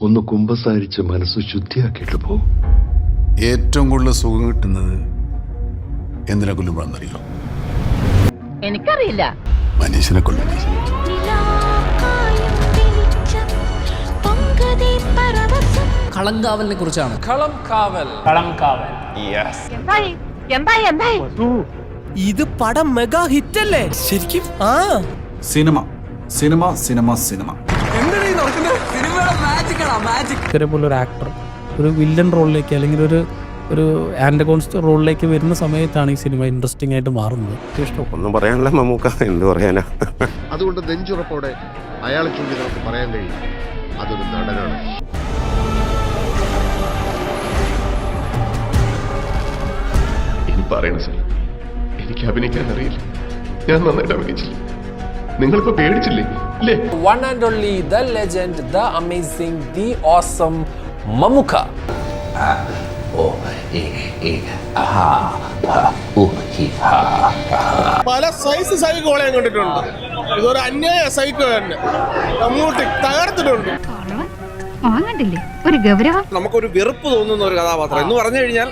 ഒന്ന് കുമ്പസാരിച്ച് മനസ്സ് ശുദ്ധിയാക്കിയിട്ട് പോ. ഏറ്റവും കൂടുതൽ സുഖം കിട്ടുന്നത് എന്തിനെ കൊല്ലുമ്പോഴെന്നറിയോ എനിക്കറിയില്ല. മനുഷ്യനെ കൊല്ലും. കളങ്കാവലിനെ കുറിച്ചാണ്. കളം കാവൽ കളം കാവൽ എന്തായി? എന്തായി? എന്തായി? ഇത് പടം മെഗാ ഹിറ്റ് അല്ലേ ശരിക്കും ആ. സിനിമ. Cinema cinema cinema. ഇക്കരെ പോലെ ഒരു ആക്ടർ ഒരു വില്ലൻ റോളിലേക്ക് അല്ലെങ്കിൽ ഒരു ഒരു ആന്റഗോണിസ്റ്റ് റോളിലേക്ക് വരുന്ന സമയത്താണ് ഈ സിനിമ ഇൻട്രസ്റ്റിംഗ് ആയിട്ട് മാറുന്നത്. ഇഷ്ടം ഒന്നും പറയാനല്ല മമ്മൂക്ക എന്ത് പറയാനാ? അതുകൊണ്ട് നെഞ്ചുറപ്പോടെ അയാളെ ചൂണ്ടി നമുക്ക് പറയാൻ കഴിയും. അതൊരു നടനാണ്. പറയണ സാർ. എനിക്ക് അഭിനയിക്കാൻ അറിയില്ല. ഞാൻ നന്നായിട്ട് അഭിനയിച്ചില്ല. നിങ്ങളിപ്പോ പേടിച്ചില്ലേ? അല്ലേ one and only the legend the amazing the awesome മമുഖ പല സൈസ് സൈക്കോളെ കണ്ടിട്ടുണ്ട്. ഇതൊരു അന്യായ സൈക്കോ തന്നെ. മമ്മൂട്ടി തകർത്തിട്ടുണ്ട്. വാങ്ങണ്ടില്ലേ ഒരു ഗൗരവം. നമുക്കൊരു വെറുപ്പ് തോന്നുന്ന ഒരു കഥാപാത്രം. എന്ന് പറഞ്ഞു കഴിഞ്ഞാൽ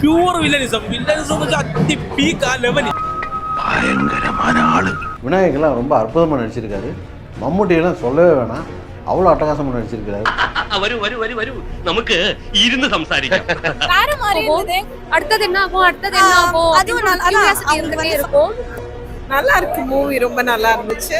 പ്യൂർ വില്ലനിസം വില്ലനിസം അതി പീക്ക് ആ ലെവൽ விநாயகர்லாம் ரொம்ப அற்புதமாக நடிச்சிருக்காரு மம்முட்டியெல்லாம் சொல்லவே வேணாம் அவ்வளோ அட்டகாசமாக நடிச்சிருக்காரு വരൂ വരൂ വരൂ വരൂ നമുക്ക് ഇരുന്ന് സംസാരിക്കാം அடுத்தது என்ன ஆகும் அடுத்தது என்ன ஆகும் அதுவும் இருந்துட்டே இருக்கும் நல்லா இருக்கு மூவி ரொம்ப நல்லா இருந்துச்சு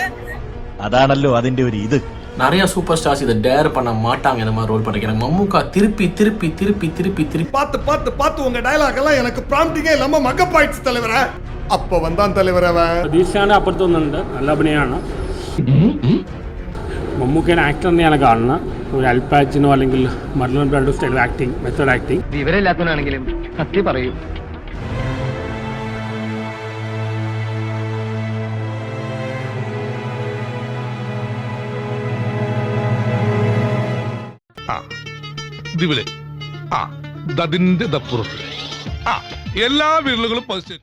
അതാണല്ലോ അതിന്റെ ഒരു ഇത് நிறைய சூப்பர் ஸ்டார்ஸ் இதை டேர் பண்ண மாட்டாங்க இந்த மாதிரி ரோல் பண்ணிக்கிறாங்க மம்முக்கா திருப்பி திருப்பி திருப்பி திருப்பி திருப்பி பார்த்து பார்த்து பார்த்து உங்க டயலாக் எல்லாம் எனக்கு ப்ராம்ப்டிங்கே இல்லாம மகப்பாயிடுச்சு தலைவரே அப்ப வந்தான் தலைவர் அவன் പ്രതീക്ഷയാണ് അപ്പുറത്തൊന്നുണ്ട് നല്ല അഭിനയമാണ് മമ്മൂക്കേനെ ആക്ടർ തന്നെയാണ് കാണുന്നത് ഒരു അൽപാച്ചിനോ അല്ലെങ്കിൽ Marlon Brando style acting method acting വിവരമില്ലാത്തവനാണെങ്കിലും സത്യം പറയൂ ഇതിവിടെ ആ ദതിന്റെ ദപ്പുറത്ത്. ആ എല്ലാ വിരലുകളും പതിച്ചു